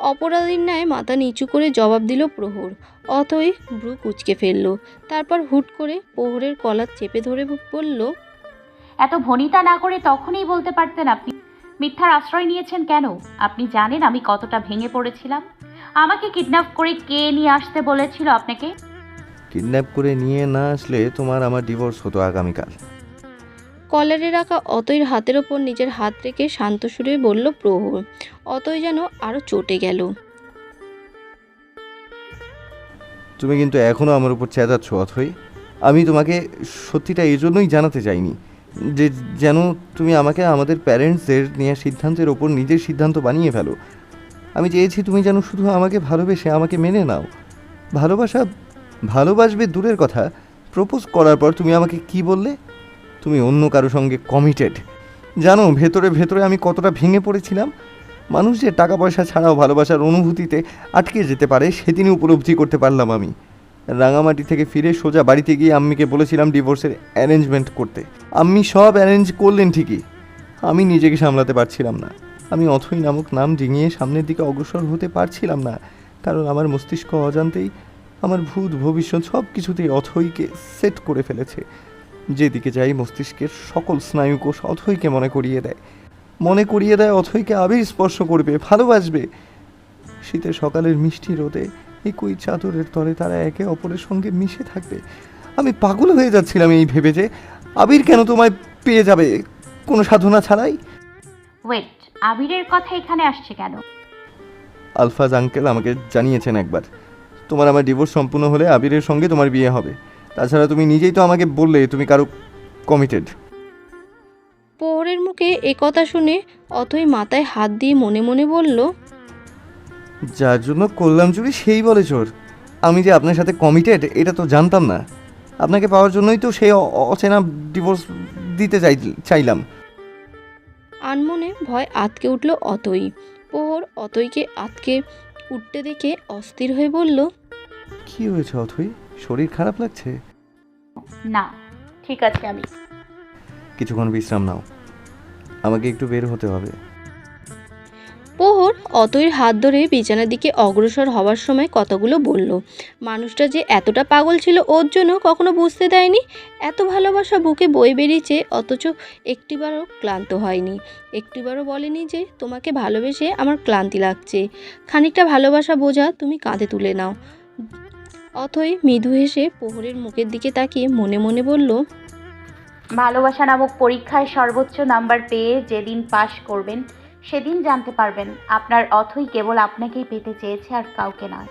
অপরাধীর ন্যায় মাথা নিচু করে জবাব দিল প্রহর। অতই ব্রু কুচকে ফেলল। তারপর হুট করে প্রহরের কলার চেপে ধরে বলল এত ভনিতা না করে তখনই বলতে পারতেন আপনি। মিথ্যার আশ্রয় নিয়েছেন কেন? আপনি জানেন আমি কতটা ভেঙে পড়েছিলাম। আমাকে কিডন্যাপ করে কে নিয়ে আসতে বলেছিল আপনাকে? কিডন্যাপ করে নিয়ে না আসলে তোমার আমার ডিভোর্স হতো আগামীকাল। কলারে রাখা অতইর হাতের ওপর নিজের হাত রেখে শান্ত সুরে বলল প্রহর অতই যেন আরও চটে গেল। তুমি কিন্তু এখনও আমার উপর চেঁচাচ্ছ অথই। আমি তোমাকে সত্যিটা এই জন্যই জানাতে চাইনি যে যেন তুমি আমাকে আমাদের প্যারেন্টসদের নেওয়া সিদ্ধান্তের ওপর নিজের সিদ্ধান্ত বানিয়ে ফেলো। আমি চেয়েছি তুমি যেন শুধু আমাকে ভালোবেসে আমাকে মেনে নাও। ভালোবাসা ভালোবাসবে দূরের কথা। প্রপোজ করার পর তুমি আমাকে কি বললে? তুমি অন্য কারও সঙ্গে কমিটেড জানো, ভেতরে ভেতরে আমি কতটা ভেঙে পড়েছিলাম? মানুষ যে টাকা পয়সা ছাড়াও ভালোবাসার অনুভূতিতে আটকে যেতে পারে, সেদিনই উপলব্ধি করতে পারলাম আমি। রাঙামাটি থেকে ফিরে সোজা বাড়িতে গিয়ে আম্মিকে বলেছিলাম ডিভোর্সের অ্যারেঞ্জমেন্ট করতে। আম্মি সব অ্যারেঞ্জ করলেন ঠিকই। আমি নিজেকে সামলাতে পারছিলাম না। আমি অথই নামক নাম ডিঙিয়ে সামনের দিকে অগ্রসর হতে পারছিলাম না। কারণ আমার মস্তিষ্ক অজান্তেই আমার ভূত ভবিষ্যৎ সব কিছুতেই অথইকে সেট করে ফেলেছে। যেদিকে যাই মস্তিষ্কের সকল স্নায়ুকোষ অথৈকে মনে করিয়ে দেয়। মনে করিয়ে দেয় অথৈকে আবির স্পর্শ করবে ভালোবাসবে। শীতের সকালের মিষ্টি রোদে একই চাদরের তলে তারা একে অপরের সঙ্গে মিশে থাকবে। আমি পাগল হয়ে যাচ্ছিলাম এই ভেবে যে আবির কেন তোমায় পেয়ে যাবে? কোনো সাধনা ছাড়াই? ওয়েট আবিরের কথা এখানে আসছে কেন? আলফাজ আঙ্কেল আমাকে জানিয়েছেন একবার। তোমার আমার ডিভোর্স সম্পূর্ণ হলে আবিরের সঙ্গে তোমার বিয়ে হবে। তাছাড়া তুমি নিজেই তো আমাকে বললে তুমি কারও কমিটেড প্রহরের মুখে এ কথা শুনে অথই মাথায় হাত দিয়ে মনে মনে বলল যার জন্য করলাম চুরি সেই বলে চোর। আমি যে আপনার সাথে কমিটেড এটা তো জানতাম না। আপনাকে পাওয়ার জন্যই তো সেই অচেনা ডিভোর্স দিতে চাই চাইলাম। আনমনে ভয় আতকে উঠল অতই প্রহর অতইকে আতকে উঠতে দেখে অস্থির হয়ে বলল কি হয়েছে অথই? শরীর খারাপ লাগছে? না ঠিক আছে আমি। কিছুক্ষণ বিশ্রাম নাও। আমাকে একটু বের হতে হবে। প্রহর অতইর হাত ধরে বিছানার দিকে অগ্রসর হওয়ার সময় কতগুলো বলল মানুষটা যে এতটা পাগল ছিল ওর জন্য কখনো বুঝতে দেয়নি। এত ভালোবাসা বুকে বই বেরিয়েছে অথচ একটিবারও ক্লান্ত হয়নি। একটিবারও বলেনি যে তোমাকে ভালোবেসে আমার ক্লান্তি লাগছে। খানিকটা ভালোবাসা বোঝা তুমি কাঁধে তুলে নাও। অথই মৃদু হেসে প্রহরের মুখের দিকে তাকিয়ে মনে মনে বলল ভালোবাসা নামক পরীক্ষায় সর্বোচ্চ নাম্বার পেয়ে যেদিন পাশ করবেন সেদিন জানতে পারবেন আপনার অথই কেবল আপনাকেই পেতে চেয়েছে আর কাউকে নয়।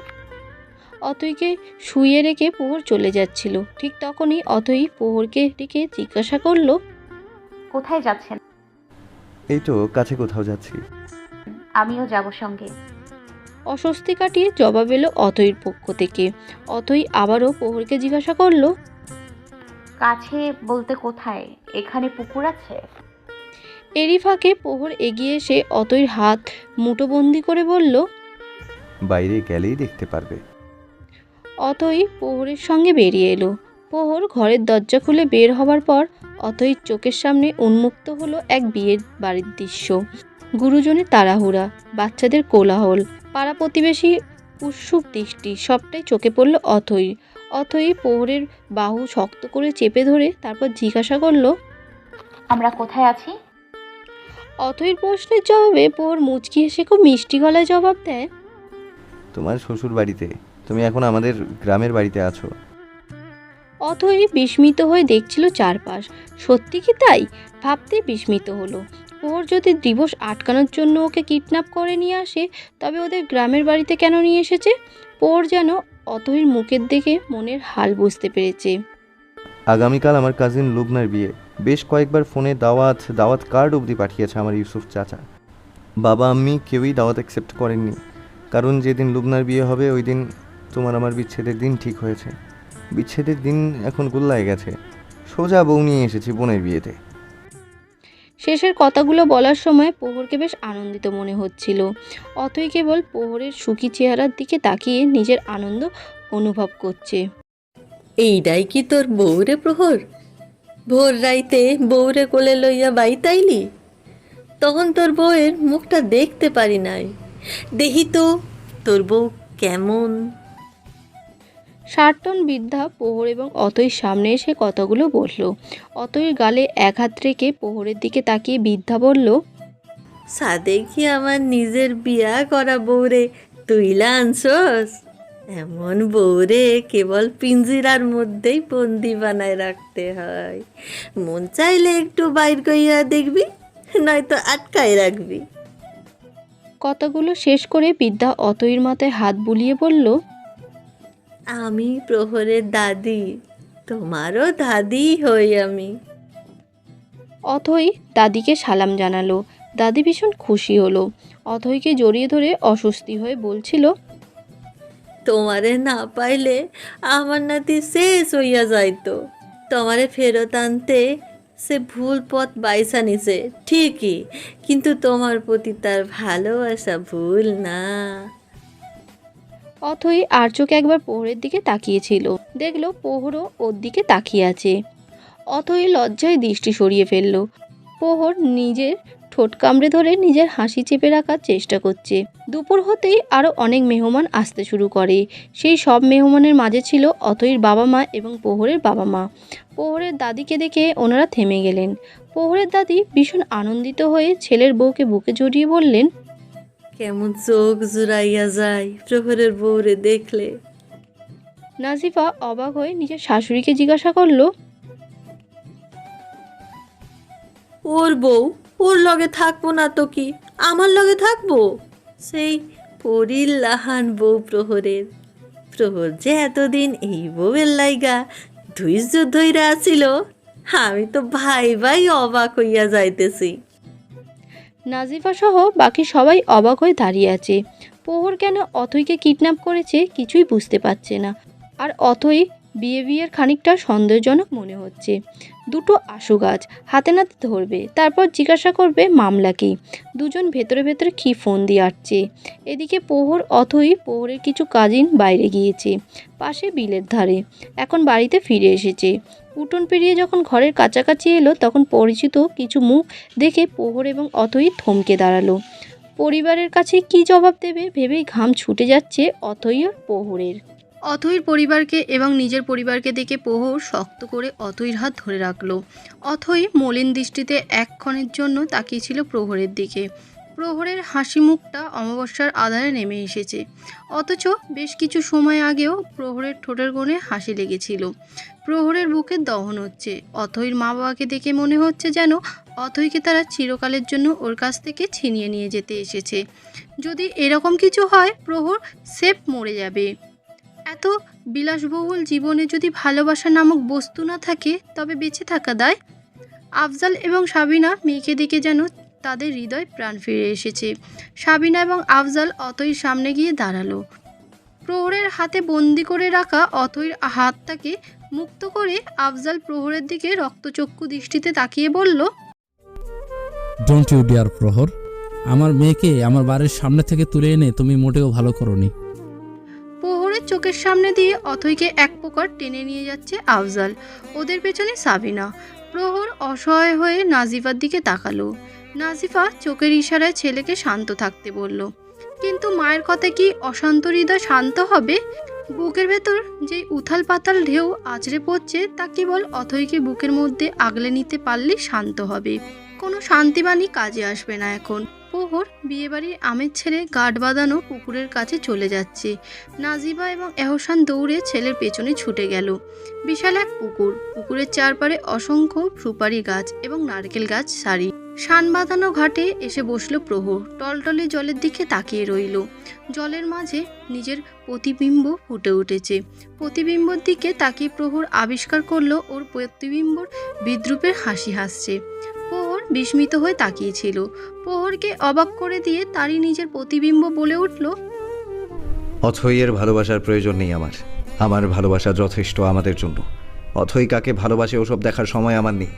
অতইকে শুয়ে রেখে প্রহর চলে যাচ্ছিল। ঠিক তখনই অতই প্রহরকে ডেকে জিজ্ঞাসা করল কোথায় যাচ্ছেন? এই তো কাছে কোথাও যাচ্ছি। আমিও যাব সঙ্গে। অস্বস্তি কাটিয়ে জবাব এলো অতইর পক্ষ থেকে। অতই আবারও প্রহরকে জিজ্ঞাসা করল কাছে বলতে কোথায়? এখানে পুকুর আছে? এরই ফাঁকে প্রহর এগিয়ে এসে অতইর হাত মুঠোবন্দি করে বলল বাইরে গেলেই দেখতে পারবে। অতই প্রহরের সঙ্গে বেরিয়ে এলো। প্রহর ঘরের দরজা খুলে বের হবার পর অতই চোখের সামনে উন্মুক্ত হলো এক বিয়ের বাড়ির দৃশ্য। গুরুজনের তাড়াহুড়া বাচ্চাদের কোলাহল পাড়া প্রতিবেশী উৎসুক দৃষ্টি সবটাই চোখে পড়ল অথই। অথই প্রহরের বাহু শক্ত করে চেপে ধরে তারপর জিজ্ঞাসা করল আমরা কোথায় আছি? অথইর প্রশ্নের জবাবে প্রহর মুচকি হেসে খুব মিষ্টি গলায় জবাব দেয় তোমার শ্বশুর বাড়িতে তুমি এখন আমাদের গ্রামের বাড়িতে আছো। অথই বিস্মিত হয়ে দেখছিল চারপাশ। সত্যি কি তাই? ভাবতে বিস্মিত হলো। ওর যদি দিবস আটকানোর জন্য ওকে কিডন্যাপ করে নিয়ে আসে, তবে ওদের গ্রামের বাড়িতে কেন নিয়ে এসেছে? ওর যেন অথইর মুখের দেখে মনের হাল বুঝতে পেরেছে। আগামীকাল আমার কাজিন লুবনার বিয়ে। বেশ কয়েকবার ফোনে দাওয়াত দাওয়াত কার্ড অবধি পাঠিয়েছে আমার ইউসুফ চাচা। বাবা, আম্মি কেউই দাওয়াত অ্যাকসেপ্ট করেননি। কারণ যেদিন লুবনার বিয়ে হবে, ওই দিন তোমার আমার বিচ্ছেদের দিন ঠিক হয়েছে। বিচ্ছেদের দিন এখন গোল্লায় গেছে। সোজা বউ নিয়ে এসেছি বোনের বিয়েতে। শেষের কথাগুলো বলার সময় প্রহরকে বেশ আনন্দিত মনে হচ্ছিল। অথই কেবল প্রহরের সুখী চেহারার দিকে তাকিয়ে নিজের আনন্দ অনুভব করছে। এইটাই কি তোর বউরে প্রহর? ভোর রাইতে বউরে কোলে লইয়া বাইতাইলি? তখন তোর বউয়ের মুখটা দেখতে পারি নাই। দেখি তো তোর বউ কেমন? ষাট টন বৃদ্ধা প্রহর এবং অতই সামনে এসে কথাগুলো বলল। অতই গালে এক হাত রেখে প্রহরের দিকে তাকিয়ে বৃদ্ধা বলল সাদে কি আমার নিজের বিয়া করা বউরে তুইলা আনছস এমন বউরে কেবল পিঞ্জিরার মধ্যেই বন্দি বানায় রাখতে হয়। মন চাইলে একটু বাইর কইয়া দেখবি নয়তো আটকায় রাখবি। কথাগুলো শেষ করে বৃদ্ধা অতইর মাথায় হাত বুলিয়ে বলল আমি প্রহরের দাদি তোমারও দাদি হই আমি। অথই দাদিকে সালাম জানালো। দাদি ভীষণ খুশি হলো। অথইকে জড়িয়ে ধরে অস্বস্তি হয়ে বলছিল তোমারে না পাইলে আমার নাতি শেষ হইয়া যাইতো। তোমারে ফেরত আনতে সে ভুল পথ বাইসা নিছে ঠিকই। কিন্তু তোমার প্রতি তার ভালোবাসা ভুল না। অথই আর চোখে একবার প্রহরের দিকে তাকিয়েছিল। দেখল প্রহরও ওর দিকে তাকিয়ে আছে। অথই লজ্জায় দৃষ্টি সরিয়ে ফেলল। প্রহর নিজের ঠোঁট কামড়ে ধরে নিজের হাসি চেপে রাখার চেষ্টা করছে। দুপুর হতেই আরও অনেক মেহমান আসতে শুরু করে। সেই সব মেহমানের মাঝে ছিল অথইর বাবা মা এবং প্রহরের বাবা মা। প্রহরের দাদিকে দেখে ওনারা থেমে গেলেন। প্রহরের দাদি ভীষণ আনন্দিত হয়ে ছেলের বউকে বুকে জড়িয়ে বললেন কেমন চোখ জুড়াইয়া যায় প্রহরের বউরে দেখলে। নাজিফা অবাক হয়ে নিজের শাশুড়িকে জিজ্ঞাসা করল ওর বউ ওর লগে থাকব না তো কি? আমার লগে থাকব? সেই পরীর লাহান বউ প্রহরের। প্রহর যে এতদিন এই বউয়ের লাইগা ধৈর্য ধৈরা আছিল আমি তো ভাই ভাই অবাক হইয়া যাইতেছি। নাজিফা সহ বাকি সবাই অবাক হয়ে দাঁড়িয়ে আছে। প্রহর কেন অথইকে কিডন্যাপ করেছে কিছুই বুঝতে পারছে না। আর অথই বিহেভিয়ার খানিকটা সন্দেহজনক মনে হচ্ছে। দুটো আশু গাছ হাতে নাতে ধরবে, তারপর জিজ্ঞাসা করবে মামলা কি? দুজন ভেতরে ভেতরে কি ফোন দিয়ে আসছে? এদিকে প্রহর অথই প্রহরের কিছু কাজিন বাইরে গিয়েছে, পাশে বিলের ধারে। এখন বাড়িতে ফিরে এসেছে। উঠোন পেরিয়ে যখন ঘরের কাছাকাছি এলো, তখন পরিচিত কিছু মুখ দেখে প্রহর এবং অথই থমকে দাঁড়াল। পরিবারের কাছে কি জবাব দেবে ভেবেই ঘাম ছুটে যাচ্ছে অথই আর প্রহরের। অথইর পরিবারকে এবং নিজের পরিবারকে দেখে প্রহর শক্ত করে অথইর হাত ধরে রাখল। অথৈ মলিন দৃষ্টিতে একক্ষণের জন্য তাকিয়েছিল প্রহরের দিকে। প্রহরের হাসি মুখটা অমাবস্যার আধারে নেমে এসেছে। অথচ বেশ কিছু সময় আগেও প্রহরের ঠোঁটের কোণে হাসি লেগেছিল। প্রহরের বুকে দহন হচ্ছে। অথইর মা বাবাকে দেখে মনে হচ্ছে যেন অথইকে তারা চিরকালের জন্য ওর কাছ থেকে ছিনিয়ে নিয়ে যেতে এসেছে। যদি এরকম কিছু হয়, প্রহর সেফ মরে যাবে। এত বিলাসবহুল জীবনে যদি ভালোবাসা নামক বস্তু না থাকে, তবে বেঁচে থাকা দায়। আফজাল এবং সাবিনা মেয়েকে দেখে যেন তাদের হৃদয় প্রাণ ফিরে এসেছে। সাবিনা এবং আফজাল অতই সামনে গিয়ে দাঁড়াল। প্রহরের হাতে বন্দি করে রাখা অতইর হাতটাকে মুক্ত করে আফজাল প্রহরের দিকে রক্তচক্ষু দৃষ্টিতে তাকিয়ে বলল ডোন্ট ইউ ডিয়ার প্রহর। আমার মেয়েকে আমার বাড়ির সামনে থেকে তুলে এনে তুমি মোটেও ভালো করনি। প্রহরের চোখের সামনে দিয়ে অথইকে এক প্রকার টেনে নিয়ে যাচ্ছে আফজাল। ওদের পেছনে সাবিনা। প্রহর অসহায় হয়ে নাজিফার দিকে তাকালো। নাজিফা চোখের ইশারায় ছেলেকে শান্ত থাকতে বলল, কিন্তু মায়ের কথা কি অশান্ত হৃদয় শান্ত হবে? বুকের ভেতর যে উথাল পাতাল ঢেউ আছড়ে পড়ছে, তা কেবল অথইকে বুকের মধ্যে আগলে নিতে পারলে শান্ত হবে। কোনো শান্তিবাণী কাজে আসবে না এখন। প্রহর বিয়েবাড়ির আমের ছেড়ে গাঢ় বাঁধানো পুকুরের কাছে চলে যাচ্ছে। নাজিবা এবং এহসান দৌড়ে ছেলের পেছনে ছুটে গেল। বিশাল এক পুকুর। পুকুরের চারপারে অসংখ্য সুপারি গাছ এবং নারকেল গাছ সারি। শান বাঁধানো ঘাটে এসে বসল প্রহর টলটলে জলের দিকে তাকিয়ে রইল। জলের মাঝে নিজের প্রতিবিম্ব ফুটে উঠেছে। প্রতিবিম্বর দিকে তাকিয়ে প্রহর আবিষ্কার করল, ওর প্রতিবিম্বর বিদ্রুপের হাসি হাসছে। প্রহর বিস্মিত হয়ে তাকিয়েছিল। প্রহরকে অবাক করে দিয়ে তারই নিজের প্রতিবিম্ব বলে উঠল অথইয়ের ভালোবাসার প্রয়োজন নেই আমার। আমার ভালোবাসা যথেষ্ট আমাদের জন্য। অথই কাকে ভালোবাসে ওসব দেখার সময় আমার নেই।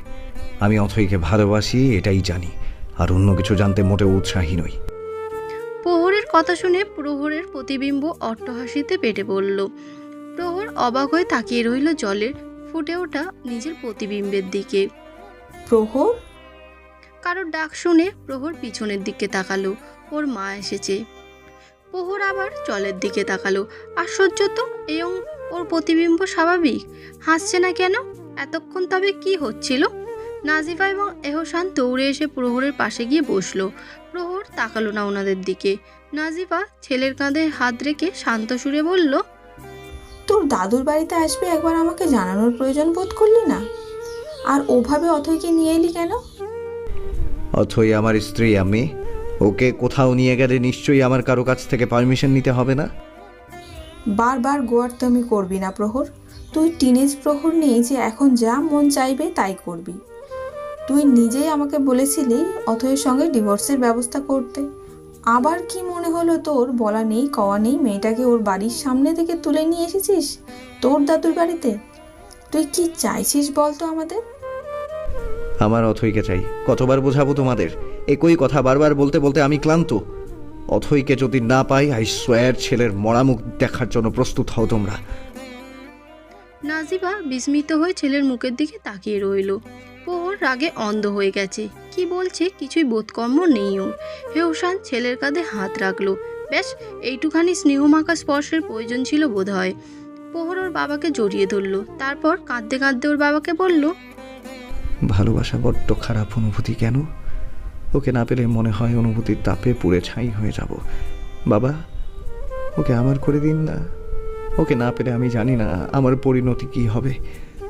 আমি অথইকে ভালোবাসি এটাই জানি। আর অন্য কিছু জানতে মোটেও উৎসাহী নই। প্রহরের কথা শুনে প্রহরের প্রতিবিম্ব অট্টহাসিতে পেটে পড়ল প্রহর অবাক হয়ে তাকিয়ে রইল জলের ফুটে ওঠা নিজের প্রতিবিম্বের দিকে। প্রহর? কারোর ডাক শুনে প্রহর পিছনের দিকে তাকালো ওর মা এসেছে। প্রহর আবার জলের দিকে তাকালো আশ্চর্য তো এবং ওর প্রতিবিম্ব স্বাভাবিক? হাসছে না কেন? এতক্ষণ তবে কি হচ্ছিল? নাজিফা এবং এহসান দৌড়ে এসে প্রহরের পাশে গিয়ে বসল। প্রহর তাকালো না ওনাদের দিকে। নাজিফা ছেলের কাঁধে হাত রেখে শান্ত সুরে বলল তোর দাদুর বাড়িতে আসবে একবার আমাকে জানানোর প্রয়োজন বোধ করলি না? আর ওভাবে অথইকে নিয়ে এলি কেন? অথই আমার স্ত্রী আমি। ওকে কোথাও নিয়ে গেলে নিশ্চয়ই আমার কারও কাছ থেকে পারমিশন নিতে হবে না? বারবার গোয়ার তুমি করবি না প্রহর। তুই টিনেজ প্রহর নেই যে এখন যা মন চাইবে তাই করবি। তুই নিজেই আমাকে বলেছিলি অথয়ের সঙ্গে ডিভোর্সের ব্যবস্থা করতে। আবার কি মনে হলো তোর? বলা নেই কওয়া নেই মেয়েটাকে ওর বাড়ির সামনে থেকে তুলে নিয়ে এসেছিস? তোর দাদুর বাড়িতে? তুই কি চাইছিস বল তো আমাদের? আমার অথইকে চাই। কতবার বোঝাবো তোমাদের? একই কথা বারবার বলতে বলতে আমি ক্লান্ত। অথইকে যদি না পাই আই সোয়ার ছেলের মরা মুখ দেখার জন্য প্রস্তুত হও তোমরা। নাজিবা বিস্মিত হয়ে ছেলের মুখের দিকে তাকিয়ে রইল। প্রহর রাগে অন্ধ হয়ে গেছে। কি বলছে? কিছুই বোধকর্ম নেই ওর। হেউসান ছেলের কাঁধে হাত রাখল। ব্যাস এইটুখানি স্নেহমাখা স্পর্শের প্রয়োজন ছিল বোধহয়। পোহর ওর বাবাকে জড়িয়ে ধরলো। তারপর কাঁদতে কাঁদতে ওর বাবাকে বলল, ভালোবাসা বড্ড খারাপ অনুভূতি কেন? ওকে না পেলে মনে হয় অনুভূতির তাপে পুড়ে ছাই হয়ে যাব। বাবা, ওকে আমার করে দিন না। ওকে না পেলে আমি জানি না আমার পরিণতি কি হবে।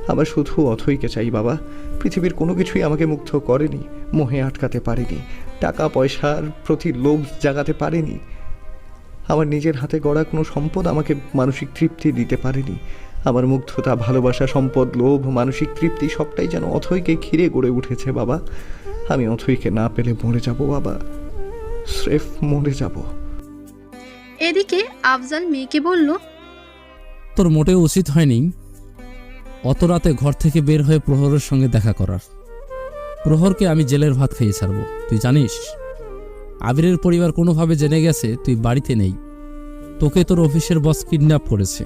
আমার শুধু অথইকে চাই বাবা। পৃথিবীর কোনো কিছুই আমাকে মুগ্ধ করেনি মোহে আটকাতে পারেনি টাকা পয়সার প্রতি লোভ জাগাতে পারেনি। আমার নিজের হাতে গড়া কোনো সম্পদ আমাকে মানসিক তৃপ্তি দিতে পারেনি। আমার মুগ্ধতা ভালোবাসা সম্পদ লোভ মানসিক তৃপ্তি সবটাই যেন অথইকে ঘিরে গড়ে উঠেছে বাবা। আমি অথইকে না পেলে মরে যাব বাবা। স্রেফ মরে যাব। এদিকে আফজাল মেয়েকে বলল তোর মোটেও উচিত হয়নি। অত রাতে ঘর থেকে বের হয়ে প্রহরের সঙ্গে দেখা করার। প্রহরকে আমি জেলের ভাত খাইয়ে ছাড়বো, তুই জানিস? আবিরের পরিবার কোনোভাবে জেনে গেছে তুই বাড়িতে নেই। তোকে তোর অফিসের বস কিডন্যাপ করেছে।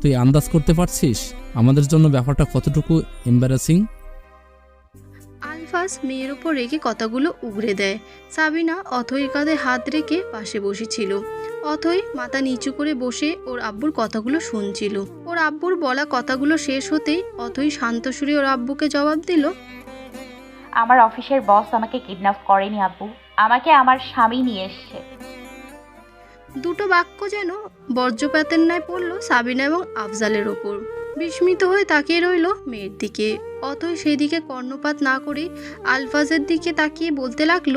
তুই আন্দাজ করতে পারছিস আমাদের জন্য ব্যাপারটা কতটুকু এম্বারাসিং আলফাস মেয়ের ওপর রেখে কথাগুলো উগরে দেয়। সাবিনা অথই কাঁধে হাত রেখে পাশে বসেছিল। অথই মাথা নিচু করে বসে ওর আব্বুর কথাগুলো শুনছিল। ওর আব্বুর বলা কথাগুলো শেষ হতেই অথই শান্ত সুরে ওর আব্বুকে জবাব দিল আমার অফিসের বস আমাকে কিডন্যাপ করেনি আব্বু। আমাকে আমার স্বামী নিয়ে এসছে। দুটো বাক্য যেন বজ্রপাতের ন্যায় পড়ল সাবিনা এবং আফজালের ওপর। বিস্মিত হয়ে তাকিয়ে রইল মেয়ের দিকে। অথই সেদিকে কর্ণপাত না করে আলফাজের দিকে তাকিয়ে বলতে লাগল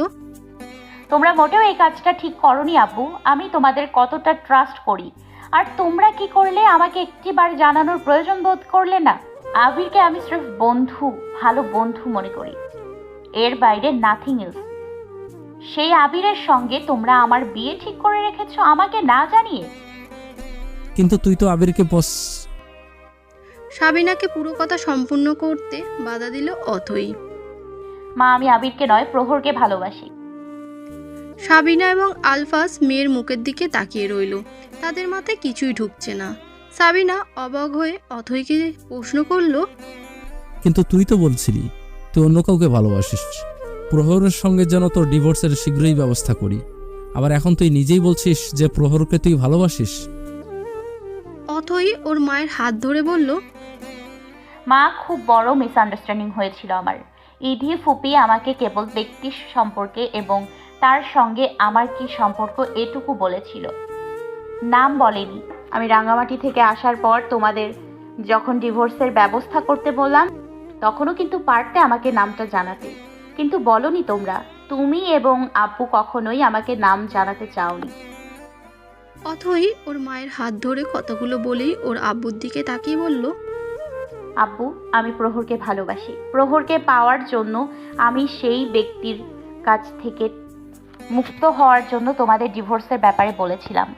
তোমরা মোটেও এই কাজটা ঠিক করনি আব্বু আমি তোমাদের কতটা ট্রাস্ট করি। আর তোমরা কি করলে? আমাকে একটিবার জানানোর প্রয়োজন বোধ করলে না? আবিরকে আমি স্রেফ বন্ধু ভালো বন্ধু মনে করি। এর বাইরে নাথিং এলস সেই আবিরের সঙ্গে তোমরা আমার বিয়ে ঠিক করে রেখেছো আমাকে না জানিয়ে? কিন্তু তুই তো আবিরকে বস সাবিনাকে পুরো কথা সম্পূর্ণ করতে বাধা দিল অথই। মা আমি আবিরকে নয় প্রহরকে ভালোবাসি। সাবিনা এবং আলফাস মেয়ের মুখের দিকে তাকিয়ে রইল। তাদের মাথায় কিছুই ঢুকছে না। সাবিনা অবাক হয়ে অথইকে প্রশ্ন করল কিন্তু তুই তো বলছিলি তুই অন্য কাউকে ভালোবাসিস। প্রহরের সঙ্গে যেন তোর ডিভোর্সের শীঘ্রই ব্যবস্থা করি। আবার এখন তুই নিজেই বলছিস যে প্রহরকে তুই ভালোবাসিস। অথই ওর মায়ের হাত ধরে বলল মা খুব বড় মিসআন্ডারস্ট্যান্ডিং হয়েছিল আমার। ইধি ফুপি আমাকে কেবল ব্যক্তি সম্পর্কে এবং তার সঙ্গে আমার কি সম্পর্ক এটুকু বলেছিল। নাম বলেনি। আমি রাঙামাটি থেকে আসার পর তোমাদের যখন ডিভোর্সের ব্যবস্থা করতে বললাম তখনও কিন্তু পারতে আমাকে নামটা জানাতে। কিন্তু বলনি তোমরা তুমি এবং আব্বু কখনোই আমাকে নাম জানাতে চাওনি। অথই ওর মায়ের হাত ধরে কথাগুলো বলেই ওর আব্বুর দিকে তাকিয়ে বলল আব্বু আমি প্রহরকে ভালোবাসি। প্রহরকে পাওয়ার জন্য আমি সেই ব্যক্তির কাছ থেকে মুক্ত হওয়ার জন্য তোমাদের ডিভোর্সের ব্যাপারে বলেছিলাম।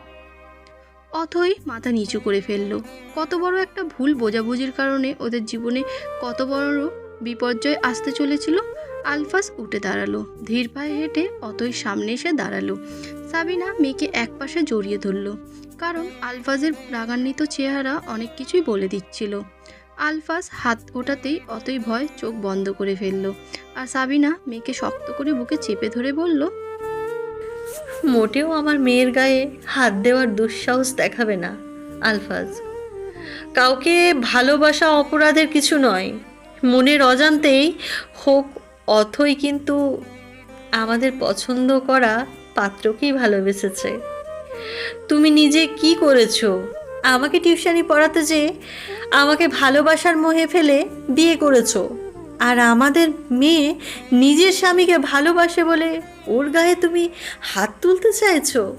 অথই মাথা নিচু করে ফেলল। কত বড় একটা ভুল বোঝাবুঝির কারণে ওদের জীবনে কত বড় বিপর্যয় আসতে চলেছিল, আলফাস উঠে দাঁড়াল। ধীর পায়ে হেঁটে অতই সামনে এসে দাঁড়াল। সাবিনা মেয়েকে একপাশে জড়িয়ে ধরলো। কারণ আলফাজের রাগান্বিত চেহারা অনেক কিছুই বলে দিচ্ছিল। আলফাস হাত ওঠাতেই অতই ভয় চোখ বন্ধ করে ফেলল। আর সাবিনা মেয়েকে শক্ত করে বুকে চেপে ধরে বলল মোটেও আমার মেয়ের গায়ে হাত দেওয়ার দুঃসাহস দেখাবে না, আলফাজ। কাউকে ভালোবাসা অপরাধের কিছু নয়, মনের অজান্তেই হোক, অথই কিন্তু আমাদের পছন্দ করা পাত্রকেই ভালোবেসেছে। তুমি নিজে কি করেছ? আমাকে টিউশনি পড়াতে যে আমাকে ভালোবাসার মোহে ফেলে বিয়ে করেছ, আর আমাদের মেয়ে নিজের স্বামীকে ভালোবাসে বলে ওর গায়ে তুমি হাত তুলতে চাইছো?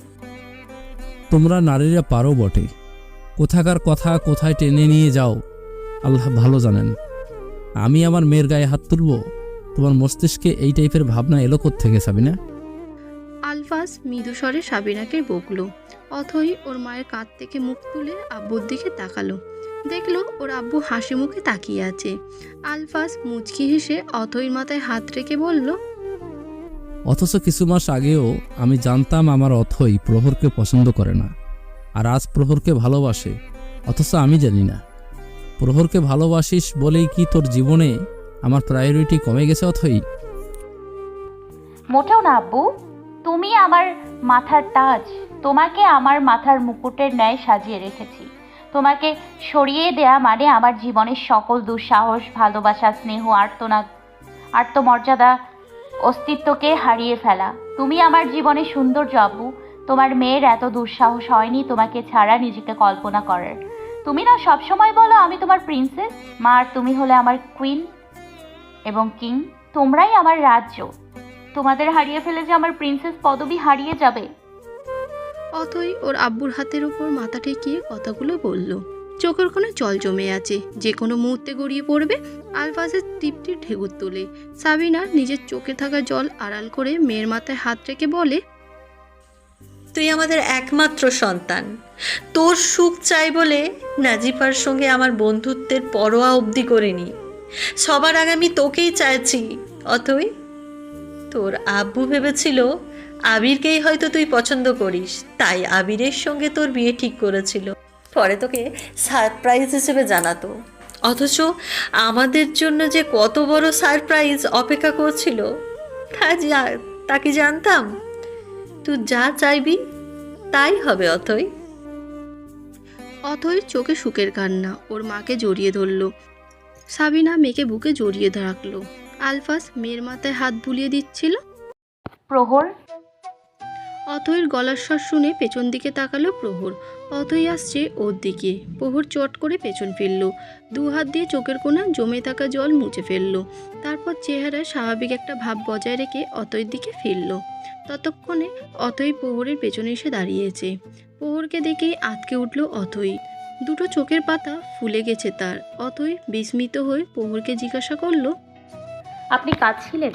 তোমরা নারীরা পারো বটে। কোথাকার কথা কোথায় টেনে নিয়ে যাও আল্লাহ ভালো জানেন। আমি আমার মেয়ের গায়ে হাত তুলব? তোমার মস্তিষ্কে এই টাইপের ভাবনা এলো থেকে সাবিনা? আলফাস মৃদুস্বরে সাবিনাকে বকলো অথই ওর মায়ের কাঁধ থেকে মুখ তুলে আব্বুর দিকে তাকালো। দেখল ওর আব্বু হাসি মুখে তাকিয়ে আছে। আলফাস মুচকি হেসে অথইর মাথায় হাত রেখে বলল অথচ কিছু মাস আগেও আমি জানতাম আমার অথই প্রহরকে পছন্দ করে না, আর আজ প্রহরকে ভালোবাসে, অথচ আমি জানি না। প্রহরকে ভালোবাসিস বলেই কি তোর জীবনে আমার প্রায়োরিটি কমে গেছে অথই? মোটেও না আব্বু, তুমি আমার মাথার তাজ, তোমাকে আমার মাথার মুকুটের ন্যায় সাজিয়ে রেখেছি। তোমাকে সরিয়ে দেয়া মানে আমার জীবনের সকল দুঃসাহস, ভালোবাসা, স্নেহ আর্তনাদ আত্মমর্যাদা অস্তিত্বকে হারিয়ে ফেলা। তুমি আমার জীবনে সৌন্দর্য আব্বু তোমার মেয়ের এত দুঃসাহস হয়নি তোমাকে ছাড়া নিজেকে কল্পনা করার। তুমি না সবসময় বলো, আমি তোমার প্রিন্সেস মা আর তুমি হলে আমার কুইন এবং কিং তোমরাই আমার রাজ্য। তোমাদের হারিয়ে ফেলে যে আমার প্রিন্সেস পদবি হারিয়ে যাবে। অতই ওর আব্বুর হাতের উপর মাথা ঠেকিয়ে কথাগুলো বলল। চোখের কোনো জল জমে আছে। যে কোনো মুহূর্তে গড়িয়ে পড়বে আলফাজের তৃপ্তির ঢেকুর তোলে। সাবিনা নিজের চোখে থাকা জল আড়াল করে মেয়ের মাথায় হাত রেখে বলে, তুই আমাদের একমাত্র সন্তান। তোর সুখ চাই বলে নাজিফার সঙ্গে আমার বন্ধুত্বের পরোয়া অবধি করিনি। সবার আগে আমি তোকেই চাইছি। অতই তোর আব্বু ভেবেছিল আবিরকেই হয়তো তুই পছন্দ করিস। তাই আবিরের সঙ্গে তোর বিয়ে ঠিক করেছিল। পরে তোকে সারপ্রাইজ হিসেবে জানাতো। অথচ আমাদের জন্য যে কত বড় সারপ্রাইজ অপেক্ষা করছিল তা যা তা কি জানতাম? তুই যা চাইবি তাই হবে অথই। অথই চোখে সুখের কান্না ওর মাকে জড়িয়ে ধরল। সাবিনা মেয়েকে বুকে জড়িয়ে রাখল আলফাস মেয়ের মাথায় হাত বুলিয়ে দিচ্ছিল। প্রহর অথইর গলার স্বর শুনে পেছন দিকে তাকালো প্রহর। অথই আসছে ওর দিকে। প্রহর চট করে পেছন ফেলল দু হাত দিয়ে চোখের কোণা জমে থাকা জল মুছে ফেলল। তারপর চেহারায় স্বাভাবিক একটা ভাব বজায় রেখে অতইর দিকে ফিরল। ততক্ষণে অথই প্রহরের পেছনে এসে দাঁড়িয়েছে। প্রহরকে দেখেই আতকে উঠল অথই দুটো চোখের পাতা ফুলে গেছে তার। অথই বিস্মিত হয়ে প্রহরকে জিজ্ঞাসা করল, আপনি কাঁদছিলেন?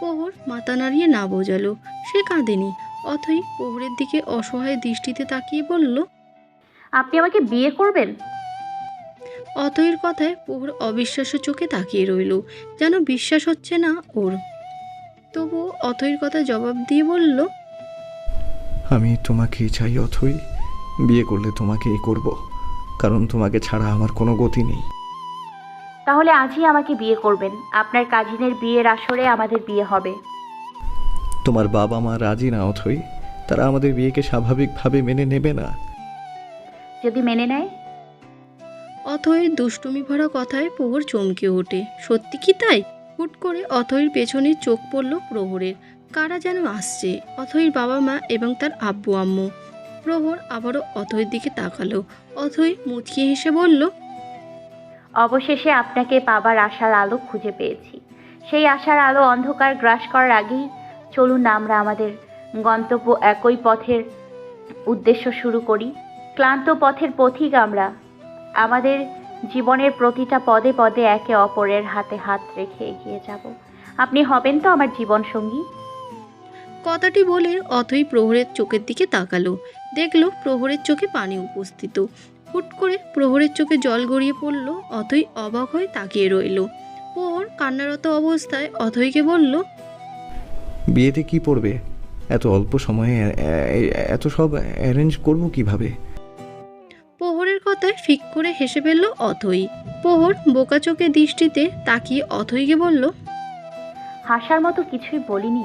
প্রহর মাথা নাড়িয়ে না বোঝালো। সে কাঁদেনি অথই প্রহরের দিকে অসহায় দৃষ্টিতে তাকিয়ে বলল আপনি আমাকে বিয়ে করবেন? অথইর কথায় প্রহর অবিশ্বাস্য চোখে তাকিয়ে রইল যেন বিশ্বাস হচ্ছে না ওর। তবু অথইর কথা জবাব দিয়ে বলল আমি তোমাকেই চাই অথই বিয়ে করলে তোমাকেই করব কারণ তোমাকে ছাড়া আমার কোনো গতি নেই। তাহলে আজই আমাকে বিয়ে করবেন। আপনার কাজিনের বিয়ের আসরে আমাদের বিয়ে হবে। তোমার বাবা মা রাজি না অথই তারা আমাদের বিয়েকে স্বাভাবিকভাবে মেনে নেবে না। যদি মেনে নেয়? অথয়ের দুষ্টুমি ভরা কথায় প্রহর চমকে ওঠে। সত্যি কি তাই? হুট করে অথয়ের পেছনে চোখ পড়ল প্রহরের। কারা যেন আসছে অথয়ের বাবা মা এবং তার আব্বু আম্মু। প্রহর আবারও অথয়ের দিকে তাকালো। অথই মুচকি হেসে বলল অবশেষে আপনাকে পাবার আশার আলো খুঁজে পেয়েছি। সেই আশার আলো অন্ধকার গ্রাস করার আগেই চলুন আমরা আমাদের গন্তব্য একই পথের উদ্দেশ্য শুরু করি। ক্লান্ত পথের পথিক আমরা। আমাদের জীবনের প্রতিটা পদে পদে একে অপরের হাতে হাত রেখে এগিয়ে যাব। আপনি হবেন তো আমার জীবন সঙ্গী কথাটি বলে অথই প্রহরের চোখের দিকে তাকালো। দেখল প্রহরের চোখে পানি উপস্থিত। হুট করে প্রহরের চোখে জল গড়িয়ে পড়ল অথই অবাক হয়ে তাকিয়ে রইল। প্রহর কান্নারত অবস্থায় অথইকে বলল বিয়েতে কি পড়বে? এত অল্প সময়ে এত সব অ্যারেঞ্জ করব কীভাবে? প্রহরের কথায় ফিক করে হেসে ফেলল অথই। প্রহর বোকা চোখে দৃষ্টিতে তাকিয়ে অথইকে বলল হাসার মতো কিছুই বলিনি।